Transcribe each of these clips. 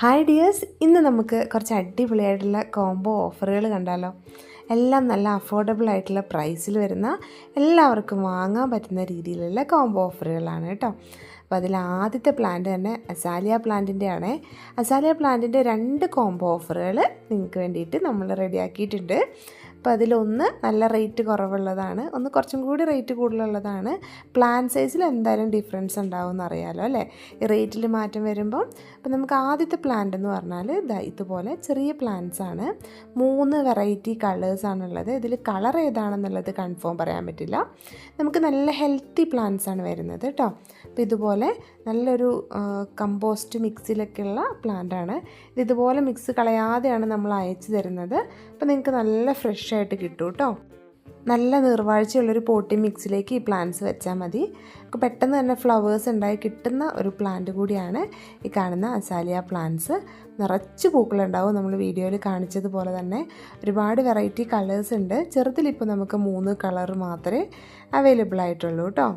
Hi dears ഇന്ന് നമുക്ക് കുറച്ച് അടിപൊളിയായിട്ടുള്ള കോംബോ ഓഫറുകൾ കണ്ടാലോ? എല്ലാം നല്ല അഫോർഡബിൾ ആയിട്ടുള്ള പ്രൈസിൽ വരുന്ന എല്ലാവർക്കും വാങ്ങാൻ പറ്റുന്ന രീതിയിലുള്ള കോംബോ ഓഫറുകളാണ് കേട്ടോ. അപ്പോൾ അതിൽ ആദ്യത്തെ പ്ലാന്റ് തന്നെ അസാലിയ പ്ലാന്റിന്റെ ആണ് അസാലിയ പ്ലാന്റിന്റെ രണ്ട് കോംബോ ഓഫറുകൾ നിങ്ങൾക്ക് വേണ്ടിയിട്ട് നമ്മൾ റെഡിയാക്കിയിട്ടുണ്ട് അപ്പോൾ അതിലൊന്ന് നല്ല റേറ്റ് കുറവുള്ളതാണ്. ഒന്ന് കുറച്ചും കൂടി റേറ്റ് കൂടുതലുള്ളതാണ്. പ്ലാൻ സൈസിൽ എന്തായാലും ഡിഫറൻസ് ഉണ്ടാവും എന്നറിയാലോ അല്ലേ? ഈ റേറ്റിൽ മാറ്റം വരുമ്പോൾ അപ്പോൾ നമുക്ക് ആദ്യത്തെ പ്ലാന്റ് എന്ന് പറഞ്ഞാൽ ഇതാ ഇതുപോലെ ചെറിയ പ്ലാന്റ്സ് ആണ്. മൂന്ന് വെറൈറ്റി കളേഴ്സാണുള്ളത് ഇതിൽ കളർ ഏതാണെന്നുള്ളത് കൺഫേം പറയാൻ പറ്റില്ല. നമുക്ക് നല്ല ഹെൽത്തി പ്ലാന്റ്സ് ആണ് വരുന്നത് കേട്ടോ അപ്പോൾ ഇതുപോലെ നല്ലൊരു കമ്പോസ്റ്റ് മിക്സിലൊക്കെയുള്ള പ്ലാന്റാണ് ഇത് ഇതുപോലെ മിക്സ് കളയാതെയാണ് നമ്മൾ അയച്ചു തരുന്നത്. അപ്പോൾ നിങ്ങൾക്ക് നല്ല ഫ്രഷ് ആയിട്ട് കിട്ടും കേട്ടോ. നല്ല നീർവാഴ്ചയുള്ളൊരു പോട്ടി മിക്സിലേക്ക് ഈ പ്ലാന്റ്സ് വെച്ചാൽ മതി. അപ്പോൾ പെട്ടെന്ന് തന്നെ ഫ്ലവേഴ്സ് ഉണ്ടായി കിട്ടുന്ന ഒരു പ്ലാന്റ് കൂടിയാണ് ഈ കാണുന്ന അസാലിയ പ്ലാന്റ്സ് നിറച്ച് പൂക്കളുണ്ടാവും നമ്മൾ വീഡിയോയിൽ കാണിച്ചതുപോലെ തന്നെ. ഒരുപാട് വെറൈറ്റി കളേഴ്സ് ഉണ്ട്. ചെറുതിലിപ്പോൾ നമുക്ക് മൂന്ന് കളർ മാത്രമേ അവൈലബിൾ ആയിട്ടുള്ളൂ കേട്ടോ.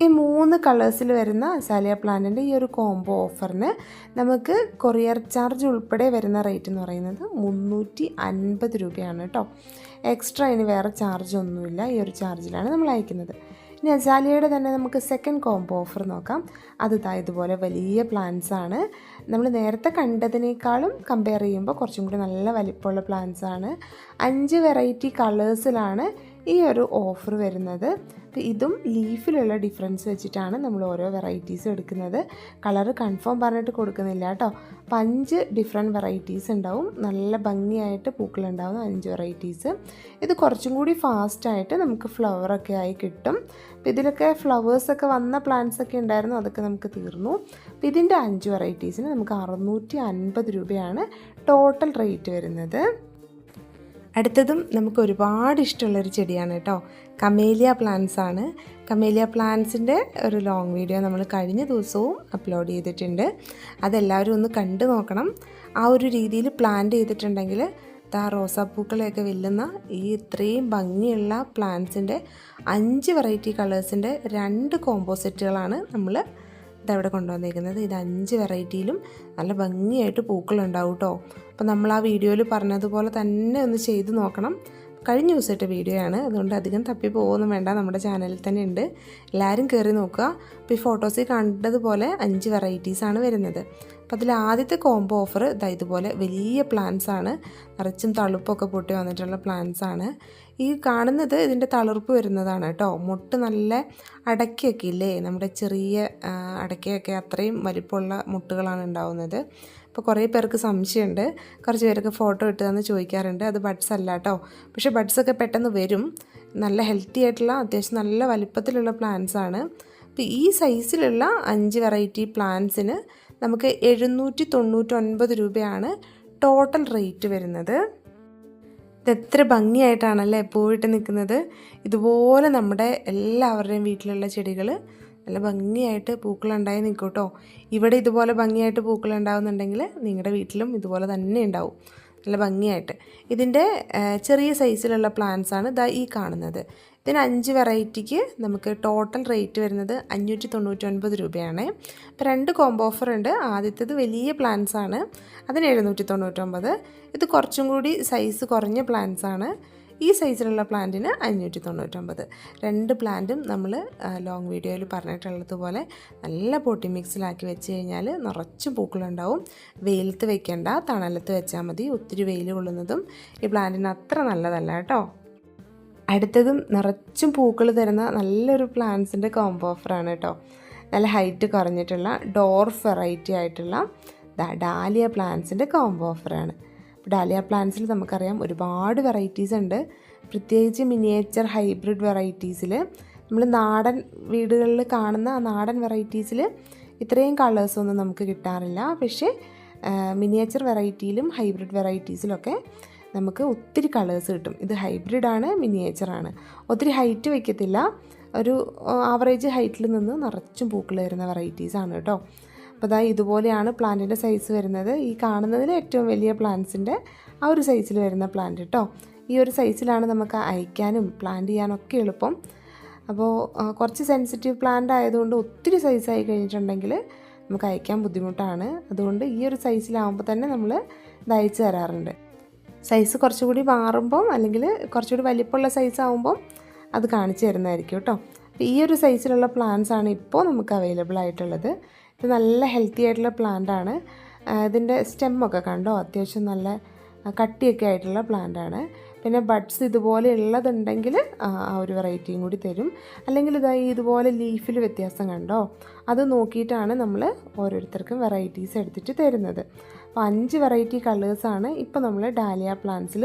ഈ മൂന്ന് കളേഴ്സിൽ വരുന്ന അസാലിയ പ്ലാന്റിന്റെ ഈ ഒരു കോംബോ ഓഫറിന് നമുക്ക് കൊറിയർ ചാർജ് ഉൾപ്പെടെ വരുന്ന റേറ്റ് എന്ന് പറയുന്നത് മുന്നൂറ്റി അൻപത് രൂപയാണ് കേട്ടോ. എക്സ്ട്രാ ഇനി വേറെ ചാർജ് ഒന്നുമില്ല ഈ ഒരു ചാർജിലാണ് നമ്മൾ അയക്കുന്നത്. ഇനി അസാലിയയുടെ തന്നെ നമുക്ക് സെക്കൻഡ് കോംബോ ഓഫർ നോക്കാം. അത് ഇതാ ഇതുപോലെ വലിയ പ്ലാന്റ്സ് ആണ്. നമ്മൾ നേരത്തെ കണ്ടതിനേക്കാളും കമ്പയർ ചെയ്യുമ്പോൾ കുറച്ചും കൂടി നല്ല വലിപ്പമുള്ള പ്ലാന്റ്സ് ആണ്. അഞ്ച് വെറൈറ്റി കളേഴ്സിലാണ് ഈ ഒരു ഓഫർ വരുന്നത്. അപ്പോൾ ഇതും ലീഫിലുള്ള ഡിഫറൻസ് വെച്ചിട്ടാണ് നമ്മൾ ഓരോ വെറൈറ്റീസ് എടുക്കുന്നത്. കളർ കൺഫേം പറഞ്ഞിട്ട് കൊടുക്കുന്നില്ല കേട്ടോ. അപ്പം അഞ്ച് ഡിഫറെന്റ് വെറൈറ്റീസ് ഉണ്ടാവും. നല്ല ഭംഗിയായിട്ട് പൂക്കളുണ്ടാവും അഞ്ച് വെറൈറ്റീസ് ഇത് കുറച്ചും കൂടി ഫാസ്റ്റായിട്ട് നമുക്ക് ഫ്ലവറൊക്കെ ആയി കിട്ടും. അപ്പോൾ ഇതിലൊക്കെ ഫ്ലവേഴ്സൊക്കെ വന്ന പ്ലാന്റ്സ് ഒക്കെ ഉണ്ടായിരുന്നു. അതൊക്കെ നമുക്ക് തീർന്നു. അപ്പോൾ ഇതിന്റെ അഞ്ച് വെറൈറ്റീസിന് നമുക്ക് അറുന്നൂറ്റി അൻപത് രൂപയാണ് ടോട്ടൽ റേറ്റ് വരുന്നത്. അടുത്തതും നമുക്ക് ഒരുപാട് ഇഷ്ടമുള്ളൊരു ചെടിയാണ് കേട്ടോ. കമേലിയ പ്ലാന്റ്സ് ആണ്. കമേലിയ പ്ലാന്റ്സിന്റെ ഒരു ലോങ് വീഡിയോ നമ്മൾ കഴിഞ്ഞ ദിവസവും അപ്ലോഡ് ചെയ്തിട്ടുണ്ട്. അതെല്ലാവരും ഒന്ന് കണ്ടു നോക്കണം. ആ ഒരു രീതിയിൽ പ്ലാന്റ് ചെയ്തിട്ടുണ്ടെങ്കിൽ താ റോസാപ്പൂക്കളെയൊക്കെ വെല്ലുന്ന ഈ ഇത്രയും ഭംഗിയുള്ള പ്ലാന്റ്സിന്റെ അഞ്ച് വെറൈറ്റി കളേഴ്സിന്റെ രണ്ട് കോമ്പോസെറ്റുകളാണ് നമ്മൾ ഇതവിടെ കൊണ്ടുവന്നിരിക്കുന്നത് ഇത് അഞ്ച് വെറൈറ്റിയിലും നല്ല ഭംഗിയായിട്ട് പൂക്കളുണ്ടാവും കേട്ടോ അപ്പോൾ നമ്മൾ ആ വീഡിയോയിൽ പറഞ്ഞതുപോലെ തന്നെ ഒന്ന് ചെയ്ത് നോക്കണം. കഴിഞ്ഞ ദിവസമായിട്ട് വീഡിയോ ആണ്. അതുകൊണ്ട് അധികം തപ്പി പോകുന്നു വേണ്ട. നമ്മുടെ ചാനലിൽ തന്നെ ഉണ്ട്. എല്ലാവരും കയറി നോക്കുക. അപ്പോൾ ഈ ഫോട്ടോസിൽ കണ്ടതുപോലെ അഞ്ച് വെറൈറ്റീസാണ് വരുന്നത്. അപ്പോൾ അതിൽ ആദ്യത്തെ കോംബോ ഓഫർ ഇതാ ഇതുപോലെ വലിയ പ്ലാന്റ്സ് ആണ്. നിറച്ചും തളുപ്പൊക്കെ പൊട്ടി വന്നിട്ടുള്ള പ്ലാന്റ്സ് ആണ്. ഈ കാണുന്നത് ഇതിന്റെ തളിർപ്പ് വരുന്നതാണ് കേട്ടോ. മുട്ട് നല്ല അടയ്ക്കൊക്കെ ഇല്ലേ? നമ്മുടെ ചെറിയ അടയ്ക്കയൊക്കെ അത്രയും വലിപ്പമുള്ള മുട്ടുകളാണ് ഉണ്ടാവുന്നത്. അപ്പോൾ കുറേ പേർക്ക് സംശയമുണ്ട്. കുറച്ച് പേരൊക്കെ ഫോട്ടോ ഇട്ട് തന്ന് ചോദിക്കാറുണ്ട്. അത് ബഡ്സ് അല്ല കേട്ടോ. പക്ഷേ ബഡ്സൊക്കെ പെട്ടെന്ന് വരും. നല്ല ഹെൽത്തി ആയിട്ടുള്ള അത്യാവശ്യം നല്ല വലിപ്പത്തിലുള്ള പ്ലാന്റ്സ് ആണ്. അപ്പോൾ ഈ സൈസിലുള്ള അഞ്ച് വെറൈറ്റി പ്ലാന്റ്സിന് നമുക്ക് എഴുന്നൂറ്റി തൊണ്ണൂറ്റൊൻപത് രൂപയാണ് ടോട്ടൽ റേറ്റ് വരുന്നത്. ഇതെത്ര ഭംഗിയായിട്ടാണല്ലേ പൂവിട്ട് നിൽക്കുന്നത്. ഇതുപോലെ നമ്മുടെ എല്ലാവരുടെയും വീട്ടിലുള്ള ചെടികൾ നല്ല ഭംഗിയായിട്ട് പൂക്കളുണ്ടായി നിൽക്കും കേട്ടോ. ഇവിടെ ഇതുപോലെ ഭംഗിയായിട്ട് പൂക്കളുണ്ടാവുന്നുണ്ടെങ്കിൽ നിങ്ങളുടെ വീട്ടിലും ഇതുപോലെ തന്നെ ഉണ്ടാവും. നല്ല ഭംഗിയായിട്ട്. ഇതിന്റെ ചെറിയ സൈസിലുള്ള പ്ലാന്റ്സാണ് ഇതാ ഈ കാണുന്നത്. ഇതിന് അഞ്ച് വെറൈറ്റിക്ക് നമുക്ക് ടോട്ടൽ റേറ്റ് വരുന്നത് അഞ്ഞൂറ്റി തൊണ്ണൂറ്റൊൻപത് രൂപയാണ്. അപ്പോൾ രണ്ട് കോംബോ ഓഫർ ഉണ്ട്. ആദ്യത്തേത് വലിയ പ്ലാന്റ്സ് ആണ്. അതിന് എഴുന്നൂറ്റി തൊണ്ണൂറ്റൊമ്പത് ഇത് കുറച്ചും കൂടി സൈസ് കുറഞ്ഞ പ്ലാന്റ്സ് ആണ്. ഈ സൈസിലുള്ള പ്ലാന്റിന് അഞ്ഞൂറ്റി തൊണ്ണൂറ്റൊമ്പത് രണ്ട് പ്ലാന്റും നമ്മൾ ലോങ് വീഡിയോയിൽ പറഞ്ഞിട്ടുള്ളതുപോലെ നല്ല പൊട്ടി മിക്സിലാക്കി വെച്ച് കഴിഞ്ഞാൽ നിറച്ച് പൂക്കളുണ്ടാവും. വെയിലത്ത് വെക്കേണ്ട തണലത്ത് വെച്ചാൽ മതി. ഒത്തിരി വെയിൽ കൊള്ളുന്നതും ഈ പ്ലാന്റിന് അത്ര നല്ലതല്ല കേട്ടോ. അടുത്തതും നിറച്ചും പൂക്കൾ തരുന്ന നല്ലൊരു പ്ലാന്റ്സിന്റെ കോംബോ ഓഫറാണ് കേട്ടോ നല്ല ഹൈറ്റ് കുറഞ്ഞിട്ടുള്ള ഡോർ വെറൈറ്റി ആയിട്ടുള്ള ഡാലിയ പ്ലാന്റ്സിന്റെ കോംബോ ഓഫറാണ് ഡാലിയ പ്ലാന്റ്സിൽ നമുക്കറിയാം ഒരുപാട് വെറൈറ്റീസ് ഉണ്ട്. പ്രത്യേകിച്ച് മിനിയേച്ചർ ഹൈബ്രിഡ് വെറൈറ്റീസിൽ നമ്മൾ നാടൻ വീടുകളിൽ കാണുന്ന ആ നാടൻ വെറൈറ്റീസിൽ ഇത്രയും കളേഴ്സൊന്നും നമുക്ക് കിട്ടാറില്ല. പക്ഷേ മിനിയേച്ചർ വെറൈറ്റിയിലും ഹൈബ്രിഡ് വെറൈറ്റീസിലൊക്കെ നമുക്ക് ഒത്തിരി കളേഴ്സ് കിട്ടും. ഇത് ഹൈബ്രിഡ് ഹൈബ്രിഡാണ് മിനിയേച്ചറാണ് ഒത്തിരി ഹൈറ്റ് വയ്ക്കത്തില്ല ഒരു ആവറേജ് ഹൈറ്റിൽ നിന്ന് നിറച്ചും പൂക്കൾ വരുന്ന ആണ് കേട്ടോ. അപ്പോൾ അതാ ഇതുപോലെയാണ് പ്ലാന്റിന്റെ സൈസ് വരുന്നത്. ഈ കാണുന്നതിൽ ഏറ്റവും വലിയ പ്ലാന്റ്സിന്റെ ആ ഒരു സൈസിൽ വരുന്ന പ്ലാന്റ് കേട്ടോ ഈ ഒരു സൈസിലാണ് നമുക്ക് അയക്കാനും പ്ലാന്റ് ചെയ്യാനൊക്കെ എളുപ്പം. അപ്പോൾ കുറച്ച് സെൻസിറ്റീവ് പ്ലാന്റ് ആയതുകൊണ്ട് ഒത്തിരി സൈസായി കഴിഞ്ഞിട്ടുണ്ടെങ്കിൽ നമുക്ക് അയക്കാൻ ബുദ്ധിമുട്ടാണ്. അതുകൊണ്ട് ഈ ഒരു സൈസിലാവുമ്പോൾ തന്നെ നമ്മൾ ഇത് അയച്ചു തരാറുണ്ട്. സൈസ് കുറച്ചുകൂടി മാറുമ്പം അല്ലെങ്കിൽ കുറച്ചുകൂടി വലിപ്പമുള്ള സൈസ് ആകുമ്പം അത് കാണിച്ചു തരുന്നതായിരിക്കും കേട്ടോ. അപ്പോൾ ഈ ഒരു സൈസിലുള്ള പ്ലാന്റ്സ് ആണ് ഇപ്പോൾ നമുക്ക് അവൈലബിൾ ആയിട്ടുള്ളത്. ഇത് നല്ല ഹെൽത്തി ആയിട്ടുള്ള പ്ലാന്റ് ആണ്. ഇതിന്റെ സ്റ്റെമ്മൊക്കെ കണ്ടോ? അത്യാവശ്യം നല്ല കട്ടിയൊക്കെ ആയിട്ടുള്ള പ്ലാന്റ് ആണ്. പിന്നെ ബഡ്സ് ഇതുപോലെ ഉള്ളതുണ്ടെങ്കിൽ ആ ഒരു വെറൈറ്റിയും കൂടി തരും. അല്ലെങ്കിൽ ഇതായി ഇതുപോലെ ലീഫിൽ വ്യത്യാസം കണ്ടോ? അത് നോക്കിയിട്ടാണ് നമ്മൾ ഓരോരുത്തർക്കും വെറൈറ്റീസ് എടുത്തിട്ട് തരുന്നത്. അപ്പോൾ അഞ്ച് വെറൈറ്റി കളേഴ്സാണ് ഇപ്പോൾ നമ്മൾ ഡാലിയ പ്ലാന്റ്സിൽ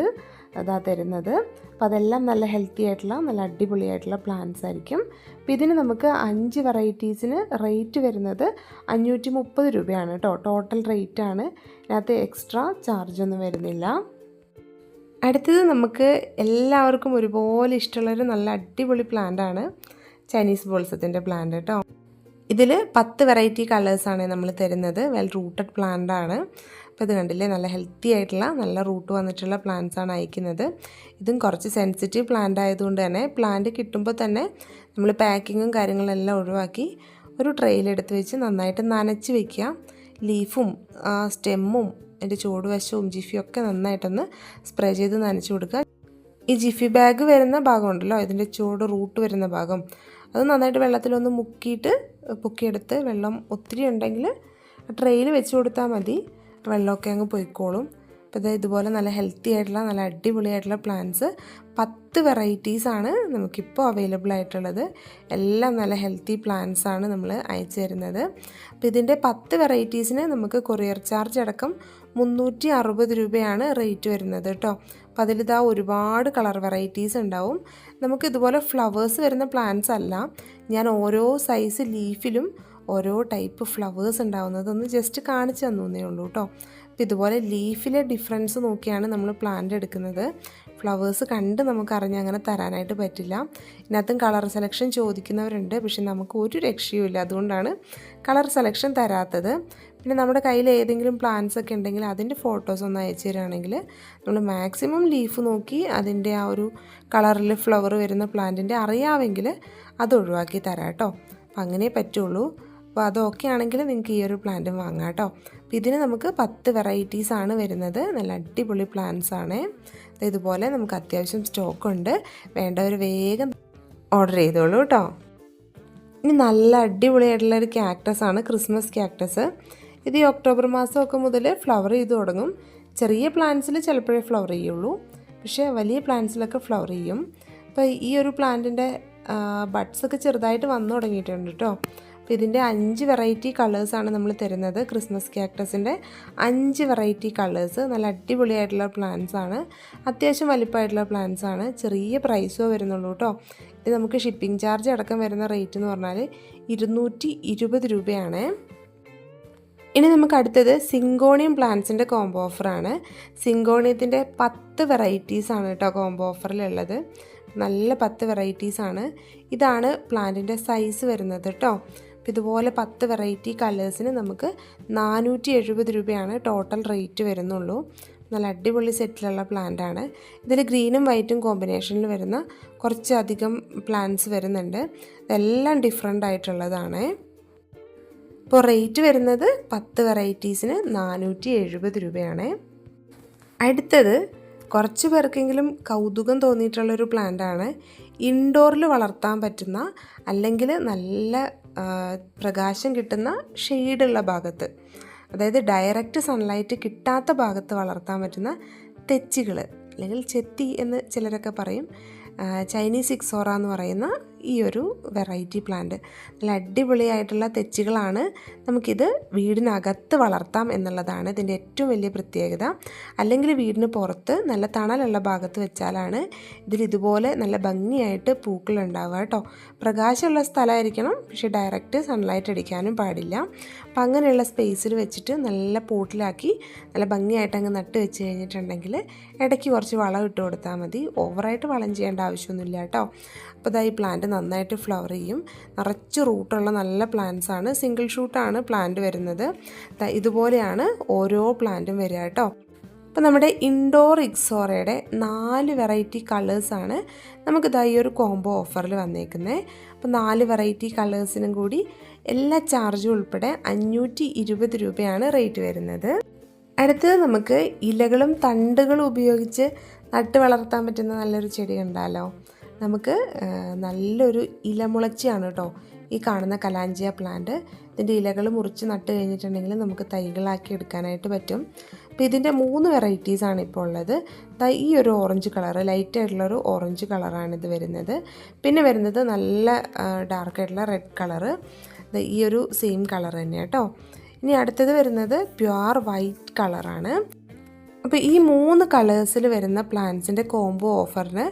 അതാ തരുന്നത്. അപ്പോൾ അതെല്ലാം നല്ല ഹെൽത്തി ആയിട്ടുള്ള നല്ല അടിപൊളിയായിട്ടുള്ള പ്ലാന്റ്സ് ആയിരിക്കും. അപ്പോൾ ഇതിന് നമുക്ക് അഞ്ച് വെറൈറ്റീസിന് റേറ്റ് വരുന്നത് അഞ്ഞൂറ്റി മുപ്പത് രൂപയാണ് കേട്ടോ ടോട്ടൽ റേറ്റ് ആണ്. ഇതിനകത്ത് എക്സ്ട്രാ ചാർജ് ഒന്നും വരുന്നില്ല. അടുത്തത് നമുക്ക് എല്ലാവർക്കും ഒരുപോലെ ഇഷ്ടമുള്ളൊരു നല്ല അടിപൊളി പ്ലാന്റ് ആണ് ചൈനീസ് ബോൾസത്തിന്റെ പ്ലാന്റ് കേട്ടോ ഇതിൽ പത്ത് വെറൈറ്റി കളേഴ്സാണ് നമ്മൾ തരുന്നത്. വെൽ റൂട്ടഡ് പ്ലാന്റ് ആണ്. അപ്പോൾ ഇത് കണ്ടില്ലേ? നല്ല ഹെൽത്തി ആയിട്ടുള്ള നല്ല റൂട്ട് വന്നിട്ടുള്ള പ്ലാന്റ്സ് ആണ് അയക്കുന്നത്. ഇതും കുറച്ച് സെൻസിറ്റീവ് പ്ലാന്റ് ആയതുകൊണ്ട് തന്നെ പ്ലാന്റ് കിട്ടുമ്പോൾ തന്നെ നമ്മൾ പാക്കിങ്ങും കാര്യങ്ങളെല്ലാം ഒഴിവാക്കി ഒരു ട്രെയിലെടുത്ത് വെച്ച് നന്നായിട്ട് നനച്ച് വെക്കുക. ലീഫും സ്റ്റെമ്മും അതിന്റെ ചുവടുവശവും ഒക്കെ നന്നായിട്ടൊന്ന് സ്പ്രേ ചെയ്ത് നനച്ച് കൊടുക്കുക. ഈ ജിഫി ബാഗ് വരുന്ന ഭാഗമുണ്ടല്ലോ ഇതിന്റെ ചുവട് റൂട്ട് വരുന്ന ഭാഗം. അത് നന്നായിട്ട് വെള്ളത്തിലൊന്ന് മുക്കിയിട്ട് പൊക്കിയെടുത്ത് വെള്ളം ഒത്തിരി ഉണ്ടെങ്കിൽ ട്രെയിൽ വെച്ച് കൊടുത്താൽ മതി. വെള്ളമൊക്കെ അങ്ങ് പോയിക്കോളും. അപ്പോൾ ഇത് ഇതുപോലെ നല്ല ഹെൽത്തി ആയിട്ടുള്ള നല്ല അടിപൊളിയായിട്ടുള്ള പ്ലാന്റ്സ് പത്ത് വെറൈറ്റീസാണ് നമുക്കിപ്പോൾ അവൈലബിൾ ആയിട്ടുള്ളത്. എല്ലാം നല്ല ഹെൽത്തി പ്ലാന്റ്സാണ് നമ്മൾ അയച്ചു തരുന്നത്. അപ്പോൾ ഇതിന്റെ പത്ത് വെറൈറ്റീസിന് നമുക്ക് കൊറിയർ ചാർജ് അടക്കം മുന്നൂറ്റി അറുപത് രൂപയാണ് റേറ്റ് വരുന്നത് കേട്ടോ. അപ്പോൾ അതിലിതാ ഒരുപാട് കളർ വെറൈറ്റീസ് ഉണ്ടാവും. നമുക്ക് ഇതുപോലെ ഫ്ലവേഴ്സ് വരുന്ന പ്ലാന്റ്സ് അല്ല. ഞാൻ ഓരോ സൈസ് ലീഫിലും ഓരോ ടൈപ്പ് ഫ്ലവേഴ്സ് ഉണ്ടാവുന്നത് ഒന്ന് ജസ്റ്റ് കാണിച്ചു തന്നേ ഉള്ളൂ കേട്ടോ. അപ്പോൾ ഇതുപോലെ ലീഫിലെ ഡിഫറൻസ് നോക്കിയാണ് നമ്മൾ പ്ലാന്റ് എടുക്കുന്നത്. ഫ്ലവേഴ്സ് കണ്ട് നമുക്ക് അറിഞ്ഞ് അങ്ങനെ തരാനായിട്ട് പറ്റില്ല. ഇതിനകത്തും കളർ സെലക്ഷൻ ചോദിക്കുന്നവരുണ്ട്. പക്ഷെ നമുക്ക് ഒരു രക്ഷയുമില്ല. അതുകൊണ്ടാണ് കളർ സെലക്ഷൻ തരാത്തത്. പിന്നെ നമ്മുടെ കയ്യിൽ ഏതെങ്കിലും പ്ലാന്റ്സ് ഒക്കെ ഉണ്ടെങ്കിൽ അതിന്റെ ഫോട്ടോസ് ഒന്ന് അയച്ചു തരികയാണെങ്കിൽ നമ്മൾ മാക്സിമം ലീഫ് നോക്കി അതിന്റെ ആ ഒരു കളറിൽ ഫ്ലവർ വരുന്ന പ്ലാന്റിന്റെ അറിയാമെങ്കിൽ അത് ഒഴിവാക്കി തരാം കേട്ടോ. അപ്പം അങ്ങനെ പറ്റുള്ളൂ. അപ്പോൾ അതൊക്കെ ആണെങ്കിൽ നിങ്ങൾക്ക് ഈ ഒരു പ്ലാന്റും വാങ്ങാം കേട്ടോ. അപ്പോൾ ഇതിന് നമുക്ക് പത്ത് വെറൈറ്റീസ് ആണ് വരുന്നത്. നല്ല അടിപൊളി പ്ലാന്റ്സ് ആണ്. ഇതുപോലെ നമുക്ക് അത്യാവശ്യം സ്റ്റോക്ക് ഉണ്ട്. വേണ്ടവർ വേഗം ഓർഡർ ചെയ്തോളൂ കേട്ടോ. ഇനി നല്ല അടിപൊളിയായിട്ടുള്ള ഒരു ക്യാക്ടസ് ആണ്. ക്രിസ്മസ് ക്യാക്ടസ് ഇത് ഈ ഒക്ടോബർ മാസമൊക്കെ മുതൽ ഫ്ലവർ ചെയ്ത് തുടങ്ങും. ചെറിയ പ്ലാന്റ്സിൽ ചിലപ്പോഴേ ഫ്ലവർ ചെയ്യുള്ളൂ. പക്ഷേ വലിയ പ്ലാന്റ്സിലൊക്കെ ഫ്ലവർ ചെയ്യും. അപ്പോൾ ഈ ഒരു പ്ലാന്റിന്റെ ബഡ്സൊക്കെ ചെറുതായിട്ട് വന്നു തുടങ്ങിയിട്ടുണ്ട് കേട്ടോ അപ്പോൾ ഇതിന്റെ അഞ്ച് വെറൈറ്റി കളേഴ്സാണ് നമ്മൾ തരുന്നത്. ക്രിസ്മസ് ക്യാക്ടസിന്റെ അഞ്ച് വെറൈറ്റി കളേഴ്സ് നല്ല അടിപൊളിയായിട്ടുള്ള പ്ലാന്റ്സ് ആണ്. അത്യാവശ്യം വലിപ്പമായിട്ടുള്ള പ്ലാന്റ്സ് ആണ്. ചെറിയ പ്രൈസോ വരുന്നുള്ളൂ കേട്ടോ ഇത് നമുക്ക് ഷിപ്പിംഗ് ചാർജ് അടക്കം വരുന്ന റേറ്റ് എന്ന് പറഞ്ഞാൽ ഇരുന്നൂറ്റി രൂപയാണ്. ഇനി നമുക്ക് അടുത്തത് സിങ്കോണിയം പ്ലാന്റ്സിന്റെ കോംബോ ഓഫറാണ് സിങ്കോണിയത്തിന്റെ പത്ത് വെറൈറ്റീസാണ് കേട്ടോ കോംബോ ഓഫറിലുള്ളത് നല്ല പത്ത് വെറൈറ്റീസാണ് ഇതാണ് പ്ലാന്റിന്റെ സൈസ് വരുന്നത് കേട്ടോ ഇതുപോലെ പത്ത് വെറൈറ്റി കളേഴ്സിന് നമുക്ക് നാനൂറ്റി എഴുപത് രൂപയാണ് ടോട്ടൽ റേറ്റ് വരുന്നുള്ളൂ. നല്ല അടിപൊളി സെറ്റിലുള്ള പ്ലാന്റാണ് ഇതിൽ ഗ്രീനും വൈറ്റും കോമ്പിനേഷനിൽ വരുന്ന കുറച്ചധികം പ്ലാന്റ്സ് വരുന്നുണ്ട്. ഇതെല്ലാം ഡിഫറെന്റ് ആയിട്ടുള്ളതാണ്. ഇപ്പോൾ റേറ്റ് വരുന്നത് പത്ത് വെറൈറ്റീസിന് നാനൂറ്റി എഴുപത് രൂപയാണ്. അടുത്തത് കുറച്ച് പേർക്കെങ്കിലും കൗതുകം തോന്നിയിട്ടുള്ളൊരു പ്ലാന്റാണ്. ഇൻഡോറിൽ വളർത്താൻ പറ്റുന്ന അല്ലെങ്കിൽ നല്ല പ്രകാശം കിട്ടുന്ന ഷെയ്ഡുള്ള ഭാഗത്ത് അതായത് ഡയറക്റ്റ് സൺലൈറ്റ് കിട്ടാത്ത ഭാഗത്ത് വളർത്താൻ പറ്റുന്ന തെച്ചികൾ അല്ലെങ്കിൽ ചെത്തി എന്ന് ചിലരൊക്കെ പറയും. ചൈനീസ് ഇക്സോറ എന്ന് പറയുന്ന ഈ ഒരു വെറൈറ്റി പ്ലാന്റ്. നല്ല അടിപൊളിയായിട്ടുള്ള തെച്ചികളാണ്. നമുക്കിത് വീടിനകത്ത് വളർത്താം എന്നുള്ളതാണ് ഇതിന്റെ ഏറ്റവും വലിയ പ്രത്യേകത. അല്ലെങ്കിൽ വീടിന് പുറത്ത് നല്ല തണലുള്ള ഭാഗത്ത് വെച്ചാലാണ് ഇതിൽ ഇതുപോലെ നല്ല ഭംഗിയായിട്ട് പൂക്കൾ ഉണ്ടാവുക കേട്ടോ. പ്രകാശമുള്ള സ്ഥലമായിരിക്കണം പക്ഷേ ഡയറക്റ്റ് സൺലൈറ്റ് അടിക്കാനും പാടില്ല. അപ്പം അങ്ങനെയുള്ള സ്പേസിൽ വെച്ചിട്ട് നല്ല പോട്ടിലാക്കി നല്ല ഭംഗിയായിട്ട് അങ്ങ് നട്ട് വെച്ച് കഴിഞ്ഞിട്ടുണ്ടെങ്കിൽ ഇടയ്ക്ക് കുറച്ച് വളം ഇട്ട് കൊടുത്താൽ മതി. ഓവറായിട്ട് വളം ചെയ്യേണ്ട ആവശ്യമൊന്നുമില്ല കേട്ടോ. അപ്പോൾ ഇതാ ഈ പ്ലാന്റ് നന്നായിട്ട് ഫ്ലവർ ചെയ്യും. നിറച്ച് റൂട്ടുള്ള നല്ല പ്ലാന്റ്സ് ആണ്. സിംഗിൾ ഷൂട്ടാണ് പ്ലാന്റ് വരുന്നത്. ഇതുപോലെയാണ് ഓരോ പ്ലാന്റും വരിക കേട്ടോ. അപ്പോൾ നമ്മുടെ ഇൻഡോർ ഇക്സോറയുടെ നാല് വെറൈറ്റി കളേഴ്സാണ് നമുക്കിതായി ഒരു കോംബോ ഓഫറിൽ വന്നേക്കുന്നത് അപ്പോൾ നാല് വെറൈറ്റി കളേഴ്സിനും കൂടി എല്ലാ ചാർജും ഉൾപ്പെടെ അഞ്ഞൂറ്റി ഇരുപത് രൂപയാണ് റേറ്റ് വരുന്നത്. അടുത്തത് നമുക്ക് ഇലകളും തണ്ടുകളും ഉപയോഗിച്ച് നട്ട് വളർത്താൻ പറ്റുന്ന നല്ലൊരു ചെടി കണ്ടാലോ? നമുക്ക് നല്ലൊരു ഇലമുളച്ചിയാണ് കേട്ടോ ഈ കാണുന്ന കലാഞ്ചിയ പ്ലാന്റ് ഇതിന്റെ ഇലകൾ മുറിച്ച് നട്ട് കഴിഞ്ഞിട്ടുണ്ടെങ്കിൽ നമുക്ക് തൈകളാക്കി എടുക്കാനായിട്ട് പറ്റും. അപ്പോൾ ഇതിന്റെ മൂന്ന് വെറൈറ്റീസാണ് ഇപ്പോൾ ഉള്ളത്. ഈ ഒരു ഓറഞ്ച് കളർ ലൈറ്റ് ആയിട്ടുള്ളൊരു ഓറഞ്ച് കളറാണ് ഇത് വരുന്നത്. പിന്നെ വരുന്നത് നല്ല ഡാർക്ക് ആയിട്ടുള്ള റെഡ് കളറ് ഈ ഒരു സെയിം കളർ തന്നെ കേട്ടോ ഇനി അടുത്തത് വരുന്നത് പ്യുവർ വൈറ്റ് കളറാണ് അപ്പോൾ ഈ മൂന്ന് കളേഴ്സിൽ വരുന്ന പ്ലാന്റ്സിന്റെ കോംബോ ഓഫറിന്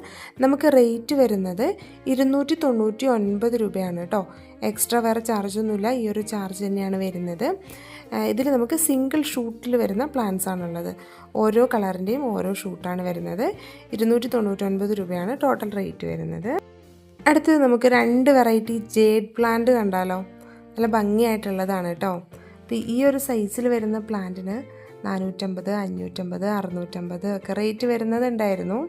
നമുക്ക് റേറ്റ് വരുന്നത് ഇരുന്നൂറ്റി തൊണ്ണൂറ്റി ഒൻപത് രൂപയാണ് കേട്ടോ എക്സ്ട്രാ വേറെ ചാർജൊന്നുമില്ല ഈ ഒരു ചാർജ് തന്നെയാണ് വരുന്നത്. ഇതിൽ നമുക്ക് സിംഗിൾ ഷൂട്ടിൽ വരുന്ന പ്ലാന്റ്സ് ആണുള്ളത് ഓരോ കളറിന്റെയും ഓരോ ഷൂട്ടാണ് വരുന്നത്. ഇരുന്നൂറ്റി തൊണ്ണൂറ്റൊൻപത് രൂപയാണ് ടോട്ടൽ റേറ്റ് വരുന്നത്. അടുത്തത് നമുക്ക് രണ്ട് വെറൈറ്റി ജേഡ് പ്ലാന്റ് കണ്ടാലോ? നല്ല ഭംഗിയായിട്ടുള്ളതാണ് കേട്ടോ. അപ്പോൾ ഈ ഒരു സൈസിൽ വരുന്ന പ്ലാന്റിന് നാനൂറ്റമ്പത് അഞ്ഞൂറ്റമ്പത് അറുന്നൂറ്റമ്പത് ഒക്കെ റേറ്റ് വരുന്നതുണ്ടായിരുന്നു.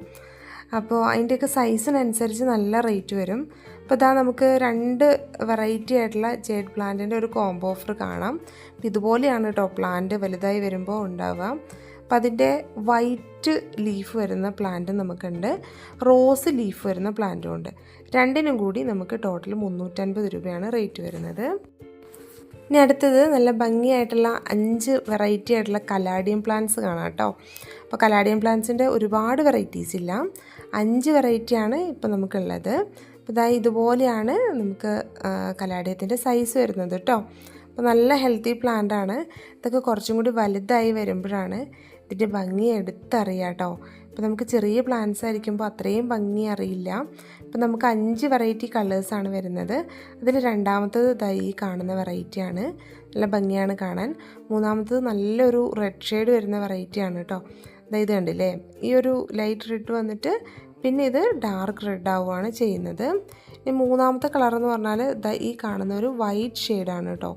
അപ്പോൾ അതിന്റെയൊക്കെ സൈസിനനുസരിച്ച് നല്ല റേറ്റ് വരും. അപ്പോൾ ഇതാ നമുക്ക് രണ്ട് വെറൈറ്റി ആയിട്ടുള്ള ജേഡ് പ്ലാന്റിന്റെ ഒരു കോംബോ ഓഫർ കാണാം. ഇതുപോലെയാണ് കേട്ടോ പ്ലാന്റ് വലുതായി വരുമ്പോൾ ഉണ്ടാവുക. അപ്പോൾ അതിന്റെ വൈറ്റ് ലീഫ് വരുന്ന പ്ലാന്റ് നമുക്കുണ്ട്. റോസ് ലീഫ് വരുന്ന പ്ലാന്റും ഉണ്ട്. രണ്ടിനും കൂടി നമുക്ക് ടോട്ടൽ മുന്നൂറ്റൻപത് രൂപയാണ് റേറ്റ് വരുന്നത്. ഇനി അടുത്തത് നല്ല ഭംഗിയായിട്ടുള്ള അഞ്ച് വെറൈറ്റി ആയിട്ടുള്ള കലാഡിയം പ്ലാന്റ്സ് കാണാം കേട്ടോ. അപ്പോൾ കലാഡിയം പ്ലാന്റ്സിന്റെ ഒരുപാട് വെറൈറ്റീസ് ഇല്ല. അഞ്ച് വെറൈറ്റിയാണ് ഇപ്പോൾ നമുക്കുള്ളത്. അപ്പോൾ ഇതാ ഇതുപോലെയാണ് നമുക്ക് കലാഡിയത്തിന്റെ സൈസ് വരുന്നത് കേട്ടോ. അപ്പോൾ നല്ല ഹെൽത്തി പ്ലാന്റ് ആണ്. ഇതൊക്കെ കുറച്ചും കൂടി വലുതായി വരുമ്പോഴാണ് ഇതിന്റെ ഭംഗി എടുത്തറിയാം കേട്ടോ അപ്പോൾ നമുക്ക് ചെറിയ പ്ലാന്റ്സ് ആയിരിക്കുമ്പോൾ അത്രയും ഭംഗി അറിയില്ല. അപ്പോൾ നമുക്ക് അഞ്ച് വെറൈറ്റി കളേഴ്സാണ് വരുന്നത്. അതിൽ രണ്ടാമത്തത് ഇതായി ഈ കാണുന്ന വെറൈറ്റിയാണ് നല്ല ഭംഗിയാണ് കാണാൻ. മൂന്നാമത്തത് നല്ലൊരു റെഡ് ഷെയ്ഡ് വരുന്ന വെറൈറ്റിയാണ് കേട്ടോ അതായത് ഇത് കണ്ടില്ലേ? ഈ ഒരു ലൈറ്റ് റെഡ് വന്നിട്ട് പിന്നെ ഇത് ഡാർക്ക് റെഡ് ആവുകയാണ് ചെയ്യുന്നത്. ഇനി മൂന്നാമത്തെ കളർ എന്ന് പറഞ്ഞാൽ ദാ ഈ കാണുന്ന ഒരു വൈറ്റ് ഷെയ്ഡാണ് കേട്ടോ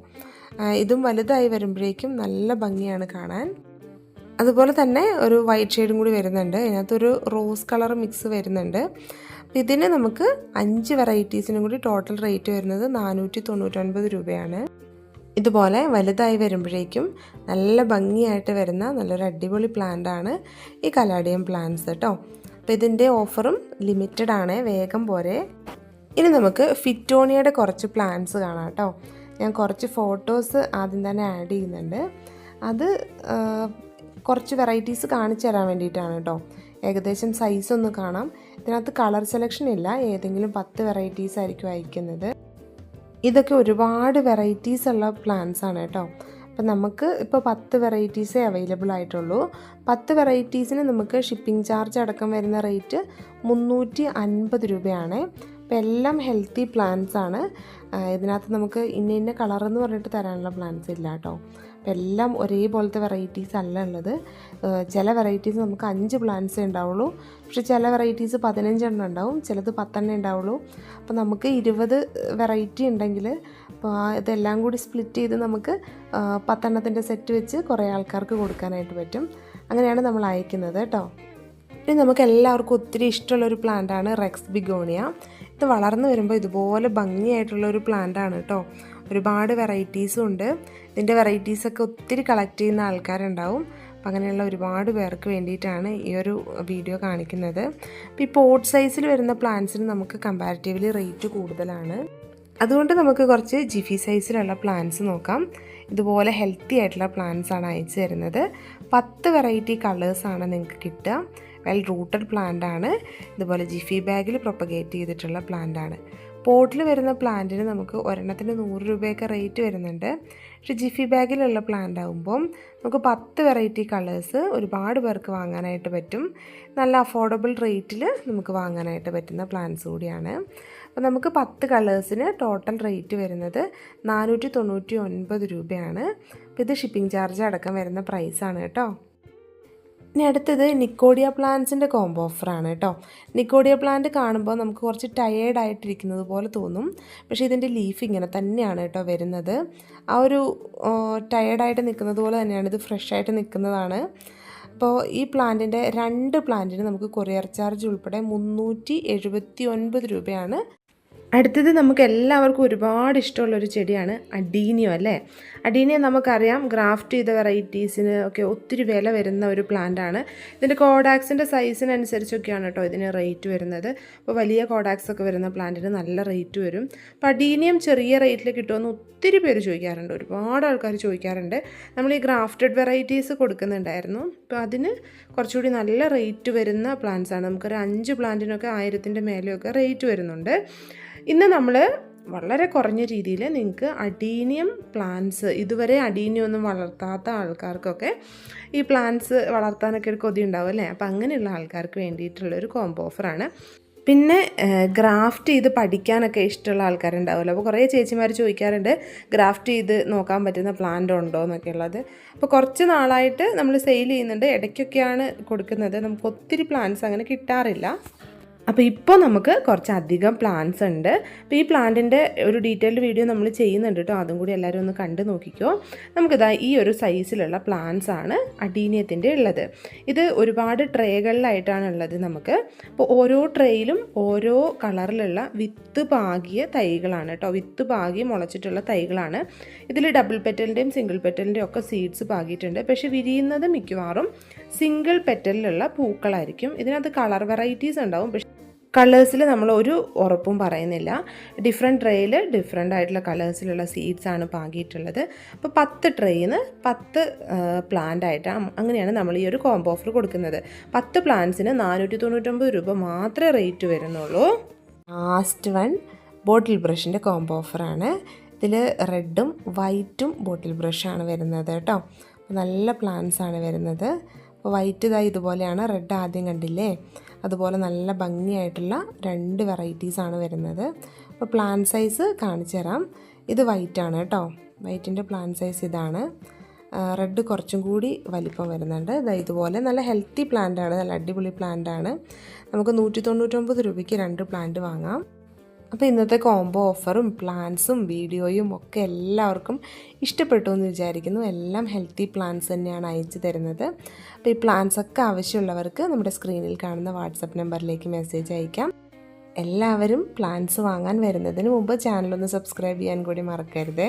ഇതും വലുതായി വരുമ്പോഴേക്കും നല്ല ഭംഗിയാണ് കാണാൻ. അതുപോലെ തന്നെ ഒരു വൈറ്റ് ഷെയ്ഡും കൂടി വരുന്നുണ്ട്. ഇതിനകത്തൊരു റോസ് കളർ മിക്സ് വരുന്നുണ്ട്. അപ്പോൾ ഇതിന് നമുക്ക് അഞ്ച് വെറൈറ്റീസിനും കൂടി ടോട്ടൽ റേറ്റ് വരുന്നത് നാനൂറ്റി തൊണ്ണൂറ്റൊൻപത് രൂപയാണ്. ഇതുപോലെ വലുതായി വരുമ്പോഴേക്കും നല്ല ഭംഗിയായിട്ട് വരുന്ന നല്ലൊരു അടിപൊളി ആണ് ഈ കലാഡിയം പ്ലാന്റ്സ് കേട്ടോ അപ്പോൾ ഇതിന്റെ ഓഫറും ലിമിറ്റഡ് ആണ്. വേഗം പോരെ. ഇനി നമുക്ക് ഫിറ്റോണിയയുടെ കുറച്ച് പ്ലാന്റ്സ് കാണാം കേട്ടോ ഞാൻ കുറച്ച് ഫോട്ടോസ് ആദ്യം തന്നെ ആഡ് ചെയ്യുന്നുണ്ട്. അത് കുറച്ച് വെറൈറ്റീസ് കാണിച്ചു തരാൻ വേണ്ടിയിട്ടാണ് കേട്ടോ. ഏകദേശം സൈസ് ഒന്ന് കാണാം. ഇതിനകത്ത് കളർ സെലക്ഷൻ ഇല്ല. ഏതെങ്കിലും പത്ത് വെറൈറ്റീസ് ആയിരിക്കും അയക്കുന്നത്. ഇതൊക്കെ ഒരുപാട് വെറൈറ്റീസ് ഉള്ള പ്ലാന്റ്സ് ആണ് കേട്ടോ. അപ്പം നമുക്ക് ഇപ്പോൾ പത്ത് വെറൈറ്റീസേ അവൈലബിൾ ആയിട്ടുള്ളൂ. പത്ത് വെറൈറ്റീസിന് നമുക്ക് ഷിപ്പിംഗ് ചാർജ് അടക്കം വരുന്ന റേറ്റ് മുന്നൂറ്റി അൻപത് രൂപയാണ്. അപ്പോൾ എല്ലാം ഹെൽത്തി പ്ലാന്റ്സ് ആണ്. ഇതിനകത്ത് നമുക്ക് ഇന്ന ഇന്ന കളർ എന്ന് പറഞ്ഞിട്ട് തരാനുള്ള പ്ലാന്റ്സ് ഇല്ല കേട്ടോ. എല്ലാം ഒരേപോലത്തെ വെറൈറ്റീസ് അല്ല ഉള്ളത്. ചില വെറൈറ്റീസ് നമുക്ക് അഞ്ച് പ്ലാന്റ്സേ ഉണ്ടാവുള്ളൂ. പക്ഷെ ചില വെറൈറ്റീസ് പതിനഞ്ചെണ്ണം ഉണ്ടാവും ചിലത് പത്തെണ്ണം ഉണ്ടാവുള്ളൂ. അപ്പോൾ നമുക്ക് ഇരുപത് വെറൈറ്റി ഉണ്ടെങ്കിൽ അപ്പോൾ ഇതെല്ലാം കൂടി സ്പ്ലിറ്റ് ചെയ്ത് നമുക്ക് പത്തെണ്ണത്തിന്റെ സെറ്റ് വെച്ച് കുറേ ആൾക്കാർക്ക് കൊടുക്കാനായിട്ട് പറ്റും. അങ്ങനെയാണ് നമ്മൾ അയക്കുന്നത് കേട്ടോ. ഇനി നമുക്ക് എല്ലാവർക്കും ഒത്തിരി ഇഷ്ടമുള്ളൊരു പ്ലാന്റാണ് റെക്സ് ബിഗോണിയ ഇത് വളർന്നു വരുമ്പോൾ ഇതുപോലെ ഭംഗിയായിട്ടുള്ള ഒരു ആണ് കേട്ടോ. ഒരുപാട് വെറൈറ്റീസും ഉണ്ട്. ഇതിന്റെ വെറൈറ്റീസൊക്കെ ഒത്തിരി കളക്ട് ചെയ്യുന്ന ആൾക്കാരുണ്ടാവും. അപ്പം അങ്ങനെയുള്ള ഒരുപാട് പേർക്ക് വേണ്ടിയിട്ടാണ് ഈ ഒരു വീഡിയോ കാണിക്കുന്നത്. അപ്പോൾ ഈ പോട്ട് സൈസിൽ വരുന്ന പ്ലാന്റ്സിന് നമുക്ക് കമ്പാരിറ്റീവ്ലി റേറ്റ് കൂടുതലാണ്. അതുകൊണ്ട് നമുക്ക് കുറച്ച് ജിഫി സൈസിലുള്ള പ്ലാന്റ്സ് നോക്കാം. ഇതുപോലെ ഹെൽത്തി ആയിട്ടുള്ള പ്ലാന്റ്സ് ആണ് അയച്ചു തരുന്നത്. പത്ത് വെറൈറ്റി കളേഴ്സാണ് നിങ്ങൾക്ക് കിട്ടുക. വെൽ റൂട്ടഡ് പ്ലാന്റ് ആണ്. ഇതുപോലെ ജിഫി ബാഗിൽ പ്രൊപ്പഗേറ്റ് ചെയ്തിട്ടുള്ള പ്ലാന്റ് ആണ്. പോട്ടിൽ വരുന്ന പ്ലാന്റിന് നമുക്ക് ഒരെണ്ണത്തിന് നൂറ് രൂപയൊക്കെ റേറ്റ് വരുന്നുണ്ട്. പക്ഷേ ജിഫി ബാഗിലുള്ള പ്ലാന്റ് ആകുമ്പം നമുക്ക് പത്ത് വെറൈറ്റി കളേഴ്സ് ഒരുപാട് പേർക്ക് വാങ്ങാനായിട്ട് പറ്റും. നല്ല അഫോർഡബിൾ റേറ്റിൽ നമുക്ക് വാങ്ങാനായിട്ട് പറ്റുന്ന പ്ലാന്റ്സ് കൂടിയാണ്. അപ്പോൾ നമുക്ക് പത്ത് കളേഴ്സിന് ടോട്ടൽ റേറ്റ് വരുന്നത് നാനൂറ്റി തൊണ്ണൂറ്റി ഒൻപത് രൂപയാണ്. അപ്പോൾ ഇത് ഷിപ്പിംഗ് ചാർജ് അടക്കം വരുന്ന പ്രൈസാണ് കേട്ടോ. ഇനി അടുത്തത് നിക്കോഡിയ പ്ലാന്റ്സിന്റെ കോംബോ ഓഫറാണ് കേട്ടോ നിക്കോഡിയ പ്ലാന്റ് കാണുമ്പോൾ നമുക്ക് കുറച്ച് ടയേർഡ് ആയിട്ടിരിക്കുന്നത് പോലെ തോന്നും. പക്ഷേ ഇതിന്റെ ലീഫ് ഇങ്ങനെ തന്നെയാണ് കേട്ടോ വരുന്നത്. ആ ഒരു ടയേർഡായിട്ട് നിൽക്കുന്നത് പോലെ തന്നെയാണ് ഇത് ഫ്രഷ് ആയിട്ട് നിൽക്കുന്നതാണ്. അപ്പോൾ ഈ പ്ലാന്റിന്റെ രണ്ട് പ്ലാന്റിന് നമുക്ക് കൊറിയർ ചാർജ് ഉൾപ്പെടെ മുന്നൂറ്റി എഴുപത്തി ഒൻപത് രൂപയാണ് അടുത്തത് നമുക്ക് എല്ലാവർക്കും ഒരുപാട് ഇഷ്ടമുള്ളൊരു ചെടിയാണ് അഡീനിയോ അല്ലേ? അഡീനിയോ നമുക്കറിയാം ഗ്രാഫ്റ്റ് ചെയ്ത വെറൈറ്റീസിന് ഒക്കെ ഒത്തിരി വില വരുന്ന ഒരു പ്ലാന്റ് ആണ് ഇതിന്റെ കോഡാക്സിന്റെ സൈസിനനുസരിച്ചൊക്കെയാണ് കേട്ടോ ഇതിന് റേറ്റ് വരുന്നത്. അപ്പോൾ വലിയ കോഡാക്സ് ഒക്കെ വരുന്ന പ്ലാന്റിന് നല്ല റേറ്റ് വരും. അപ്പോൾ അഡീനിയം ചെറിയ റേറ്റിൽ കിട്ടുമെന്ന് ഒത്തിരി പേര് ചോദിക്കാറുണ്ട്. ഒരുപാട് ആൾക്കാർ ചോദിക്കാറുണ്ട്. നമ്മൾ ഈ ഗ്രാഫ്റ്റഡ് വെറൈറ്റീസ് കൊടുക്കുന്നുണ്ടായിരുന്നു. അപ്പോൾ അതിന് കുറച്ചുകൂടി നല്ല റേറ്റ് വരുന്ന പ്ലാന്റ്സാണ്. നമുക്കൊരു അഞ്ച് പ്ലാന്റിനൊക്കെ ആയിരത്തിന്റെ മേലെയൊക്കെ റേറ്റ് വരുന്നുണ്ട്. ഇന്ന് നമ്മൾ വളരെ കുറഞ്ഞ രീതിയിൽ നിങ്ങൾക്ക് അഡീനിയം പ്ലാന്റ്സ് ഇതുവരെ അഡീനിയം ഒന്നും വളർത്താത്ത ആൾക്കാർക്കൊക്കെ ഈ പ്ലാന്റ്സ് വളർത്താനൊക്കെ ഒരു കൊതി ഉണ്ടാവും അല്ലേ? അപ്പോൾ അങ്ങനെയുള്ള ആൾക്കാർക്ക് വേണ്ടിയിട്ടുള്ള ഒരു കോംബോ ഓഫറാണ് പിന്നെ ഗ്രാഫ്റ്റ് ചെയ്ത് പഠിക്കാനൊക്കെ ഇഷ്ടമുള്ള ആൾക്കാരുണ്ടാവുമല്ലോ. അപ്പോൾ കുറേ ചേച്ചിമാർ ചോദിക്കാറുണ്ട് ഗ്രാഫ്റ്റ് ചെയ്ത് നോക്കാൻ പറ്റുന്ന പ്ലാന്റ് ഉണ്ടോ? എന്നൊക്കെ ഉള്ളത്. അപ്പോൾ കുറച്ച് നാളായിട്ട് നമ്മൾ സെയിൽ ചെയ്യുന്നുണ്ട്. ഇടയ്ക്കൊക്കെയാണ് കൊടുക്കുന്നത്. നമുക്ക് ഒത്തിരി പ്ലാന്റ്സ് അങ്ങനെ കിട്ടാറില്ല. അപ്പോൾ ഇപ്പോൾ നമുക്ക് കുറച്ചധികം പ്ലാന്റ്സ് ഉണ്ട്. അപ്പോൾ ഈ പ്ലാന്റിന്റെ ഒരു ഡീറ്റെയിൽഡ് വീഡിയോ നമ്മൾ ചെയ്യുന്നുണ്ട് കേട്ടോ. അതും കൂടി എല്ലാവരും ഒന്ന് കണ്ടു നോക്കിക്കോ. നമുക്കിതാ ഈ ഒരു സൈസിലുള്ള പ്ലാന്റ്സ് ആണ് അഡീനിയത്തിന്റെ ഉള്ളത്. ഇത് ഒരുപാട് ട്രേകളിലായിട്ടാണ് ഉള്ളത് നമുക്ക്. അപ്പോൾ ഓരോ ട്രേയിലും ഓരോ കളറിലുള്ള വിത്ത് പാകിയ തൈകളാണ് കേട്ടോ. വിത്ത് പാകി മുളച്ചിട്ടുള്ള തൈകളാണ്. ഇതിൽ ഡബിൾ പെറ്റലിന്റെയും സിംഗിൾ പെറ്റലിന്റെയും ഒക്കെ സീഡ്സ് പാകിയിട്ടുണ്ട്. പക്ഷേ വിരിയുന്നത് മിക്കവാറും സിംഗിൾ പെറ്റലിലുള്ള പൂക്കളായിരിക്കും. ഇതിനകത്ത് കളർ വെറൈറ്റീസ് ഉണ്ടാവും. പക്ഷേ കളേഴ്സിൽ നമ്മൾ ഒരു ഉറപ്പും പറയുന്നില്ല. ഡിഫറെന്റ് ട്രേയിൽ ഡിഫറെന്റ് ആയിട്ടുള്ള കളേഴ്സിലുള്ള സീഡ്സ് ആണ് പാകിയിട്ടുള്ളത്. അപ്പോൾ പത്ത് ട്രേയിന്ന് പത്ത് പ്ലാന്റ് ആയിട്ടാണ് അങ്ങനെയാണ് നമ്മൾ ഈ ഒരു കോംബോ ഓഫർ കൊടുക്കുന്നത്. പത്ത് പ്ലാന്റ്സിന് നാനൂറ്റി തൊണ്ണൂറ്റൊമ്പത് രൂപ മാത്രമേ റേറ്റ് വരുന്നുള്ളൂ. ലാസ്റ്റ് വൺ ബോട്ടിൽ ബ്രഷിന്റെ കോംബോ ഓഫറാണ് ഇതിൽ റെഡും വൈറ്റും ബോട്ടിൽ ബ്രഷാണ് വരുന്നത് കേട്ടോ. നല്ല പ്ലാന്റ്സ് ആണ് വരുന്നത്. അപ്പോൾ വൈറ്റ് ഇതാ ഇതുപോലെയാണ് റെഡ് ആദ്യം കണ്ടില്ലേ? അതുപോലെ നല്ല ഭംഗിയായിട്ടുള്ള രണ്ട് വെറൈറ്റീസാണ് വരുന്നത്. അപ്പോൾ പ്ലാൻ സൈസ് കാണിച്ചു തരാം. ഇത് വൈറ്റ് ആണ് കേട്ടോ. വൈറ്റിന്റെ പ്ലാൻ സൈസ് ഇതാണ്. റെഡ് കുറച്ചും കൂടി വലിപ്പം വരുന്നുണ്ട്. ഇതാ ഇതുപോലെ നല്ല ഹെൽത്തി പ്ലാന്റ് ആണ് നല്ല അടിപൊളി പ്ലാന്റ് ആണ്. നമുക്ക് നൂറ്റി തൊണ്ണൂറ്റൊമ്പത് രൂപയ്ക്ക് രണ്ട് പ്ലാന്റ് വാങ്ങാം. അപ്പോൾ ഇന്നത്തെ കോംബോ ഓഫറും പ്ലാൻസും വീഡിയോയും ഒക്കെ എല്ലാവർക്കും ഇഷ്ടപ്പെട്ടു എന്ന് വിചാരിക്കുന്നു. എല്ലാം ഹെൽത്തി പ്ലാൻസ് തന്നെയാണ് അയച്ചു തരുന്നത്. അപ്പോൾ ഈ പ്ലാൻസ് ഒക്കെ ആവശ്യമുള്ളവർക്ക് നമ്മുടെ സ്ക്രീനിൽ കാണുന്ന വാട്സപ്പ് നമ്പറിലേക്ക് മെസ്സേജ് അയക്കാം. എല്ലാവരും പ്ലാൻസ് വാങ്ങാൻ വരുന്നതിന് മുമ്പ് ചാനലൊന്ന് സബ്സ്ക്രൈബ് ചെയ്യാൻ കൂടി മറക്കരുത്.